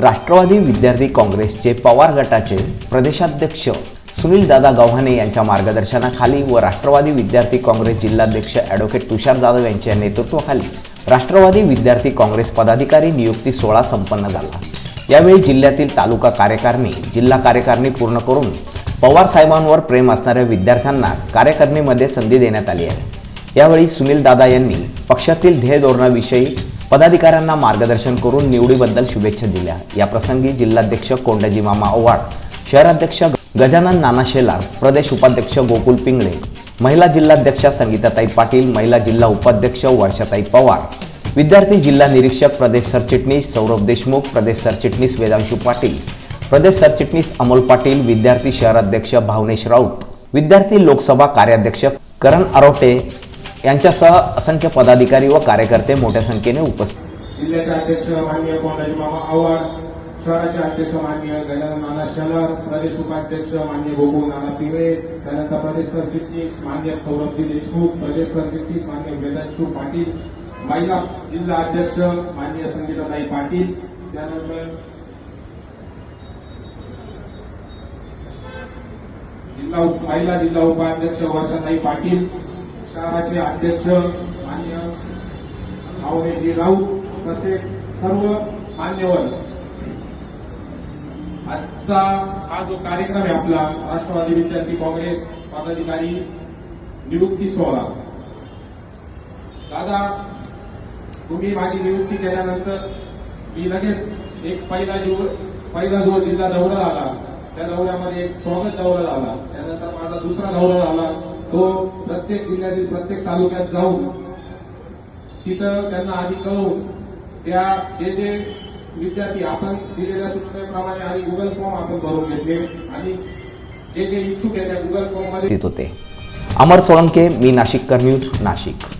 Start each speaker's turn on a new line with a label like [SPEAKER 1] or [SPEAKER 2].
[SPEAKER 1] राष्ट्रवादी विद्यार्थी काँग्रेसचे पवार गटाचे प्रदेशाध्यक्ष सुनील दादा गव्हाणे यांच्या मार्गदर्शनाखाली व राष्ट्रवादी विद्यार्थी काँग्रेस जिल्हाध्यक्ष ॲडव्होकेट तुषार जाधव यांच्या नेतृत्वाखाली राष्ट्रवादी विद्यार्थी काँग्रेस पदाधिकारी नियुक्ती सोहळा संपन्न झाला. यावेळी जिल्ह्यातील तालुका कार्यकारिणी जिल्हा कार्यकारिणी पूर्ण करून पवार साहेबांवर प्रेम असणाऱ्या विद्यार्थ्यांना कार्यकारिणीमध्ये संधी देण्यात आली आहे. यावेळी सुनील दादा यांनी पक्षातील ध्येय धोरणाविषयी पदाधिकाऱ्यांना मार्गदर्शन करून निवडीबद्दल शुभेच्छा दिल्या. या प्रसंगी जिल्हाध्यक्ष कोंडजी मामा आव्हाड शहराध्यक्ष गजानन नाना शेलार प्रदेश उपाध्यक्ष गोकुल पिंगळे महिला जिल्हाध्यक्षा संगीताताई पाटील महिला जिल्हा उपाध्यक्ष वर्षाताई पवार विद्यार्थी जिल्हा निरीक्षक प्रदेश सरचिटणीस सौरभ देशमुख प्रदेश सरचिटणीस वेदांशू पाटील प्रदेश सरचिटणीस अमोल पाटील विद्यार्थी शहराध्यक्ष भावनेश राऊत विद्यार्थी लोकसभा कार्याध्यक्ष करण आरोटे यांच्यासह असंख्य पदाधिकारी व कार्यकर्ते मोठ्या संख्येने उपस्थित
[SPEAKER 2] जिल्ह्याचे अध्यक्ष माननीय कोंडाजी मामा आव्हाड शहराचे अध्यक्ष माननीय गजानन नाना शलर प्रदेश उपाध्यक्ष माननीय गोकुळ नाना पिवे त्यानंतर प्रदेश सरचिटणीस मान्य सौरभजी देशमुख प्रदेश सरचिटणीस मान्य वेदांशू पाटील महिला जिल्हा अध्यक्ष माननीय संगीताताई पाटील त्यानंतर जिल्हा महिला जिल्हा उपाध्यक्ष वर्षाताई पाटील शहराचे अध्यक्ष मान्य भावनेजी राऊत तसेच सर्व मान्यवर. आजचा हा जो कार्यक्रम आहे आपला राष्ट्रवादी विद्यार्थी काँग्रेस पदाधिकारी निवृत्ती सोहळा. दादा तुम्ही माझी नियुक्ती केल्यानंतर मी लगेच एक पहिला जो पहिला जो जिल्हा दौरा झाला त्या दौऱ्यामध्ये एक स्वागत दौरा झाला. त्यानंतर माझा दुसरा दौरा झाला तो प्रत्येक जिल्ह्यातील प्रत्येक तालुक्यात जाऊन तिथं त्यांना आधी कळवून त्या जे जे विद्यार्थी आपण दिलेल्या सूचनेप्रमाणे आणि गुगल फॉर्म आपण भरून घेतले आणि जे जे इच्छुक आहे त्या गुगल फॉर्ममध्ये
[SPEAKER 1] होते. अमर सोळंके मी नाशिककर न्यूज नाशिक.